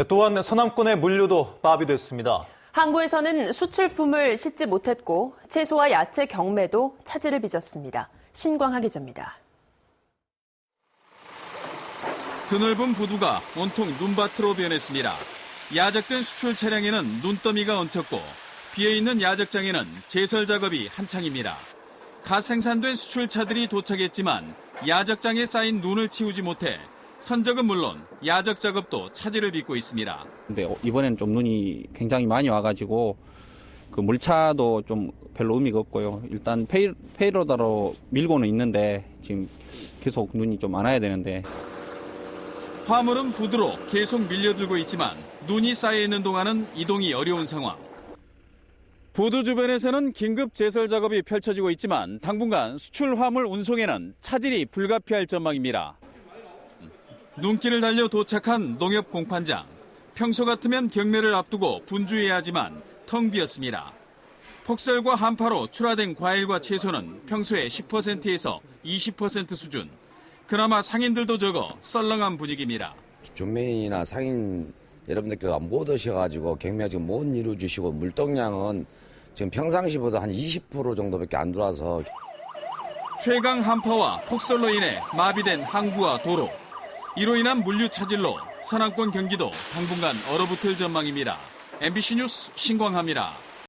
네, 또한 서남권의 물류도 마비됐습니다. 항구에서는 수출품을 싣지 못했고 채소와 야채 경매도 차질을 빚었습니다. 신광하 기자입니다. 드넓은 부두가 온통 눈밭으로 변했습니다. 야적된 수출 차량에는 눈더미가 얹혔고 비어있는 야적장에는 제설 작업이 한창입니다. 갓 생산된 수출차들이 도착했지만 야적장에 쌓인 눈을 치우지 못해 선적은 물론 야적 작업도 차질을 빚고 있습니다. 근데 어, 이번에는 좀 눈이 굉장히 많이 와가지고 그 물차도 좀 별로 의미가 없고요. 일단 페이, 페이로다로 밀고는 있는데 지금 계속 눈이 좀안 와야 되는데 화물은 부두로 계속 밀려들고 있지만 눈이 쌓여 있는 동안은 이동이 어려운 상황. 부두 주변에서는 긴급 제설 작업이 펼쳐지고 있지만 당분간 수출 화물 운송에는 차질이 불가피할 전망입니다. 눈길을 달려 도착한 농협 공판장. 평소 같으면 경매를 앞두고 분주해야 하지만 텅 비었습니다. 폭설과 한파로 출하된 과일과 채소는 평소의 10%에서 20% 수준. 그나마 상인들도 적어 썰렁한 분위기입니다. 준매인이나 상인 여러분들께서 못 오셔가지고 경매 지금 못 이루어주시고 물동량은 지금 평상시보다 한 20% 정도밖에 안 들어와서 최강 한파와 폭설로 인해 마비된 항구와 도로. 이로 인한 물류 차질로 서남권 경기도 당분간 얼어붙을 전망입니다. MBC 뉴스 신광합니다.